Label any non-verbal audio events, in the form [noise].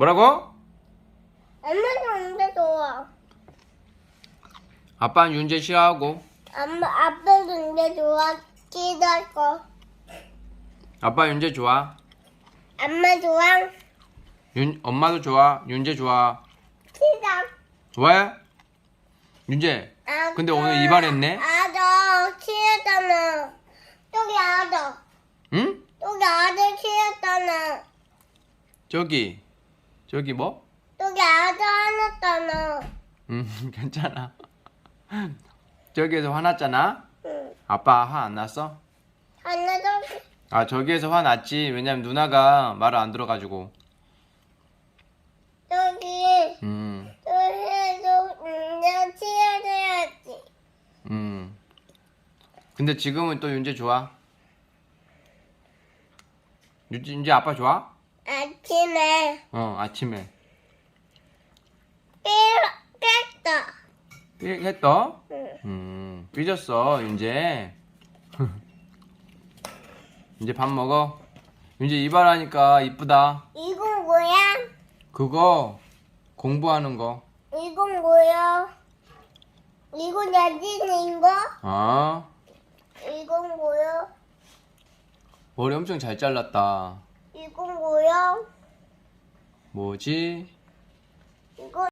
뭐라고? 엄마도 언제 좋아? 아빠는 윤재 싫어하고 엄마 아빠도 언제 좋아? 기다릴 거. 아빠 윤재 좋아 엄마 좋아? 윤 엄마도 좋아 윤재 좋아 기다. 왜? 윤재 근데 오늘 이발했네? 아들 키웠잖아. 여기 아들. 응? 여기 아들 키웠잖아. 저기 저기 뭐? 여기 아들 하나잖아. 음 [laughs] 괜찮아 저기에서 화났잖아 응. 아빠 화 안 났어? 하나 더. 아 저기에서 화 났지 왜냐면 누나가 말을 안 들어가지고 여기 음 여기도 내가 키워줘야지. 음. 근데 지금은 또 윤재 좋아? 윤재, 윤재 아빠 좋아? 아침에 어 아침에 삐- 깼다. 삐- 했더? 응. 음 삐졌어 윤재 [laughs] 이제 밥 먹어 윤재 이발하니까 이쁘다 이건 뭐야? 그거 공부하는 거 이건 뭐야? 이건 야진인 거? 어? 이건 뭐야? 머리 엄청 잘 잘랐다 이건 뭐야? 뭐지? 이건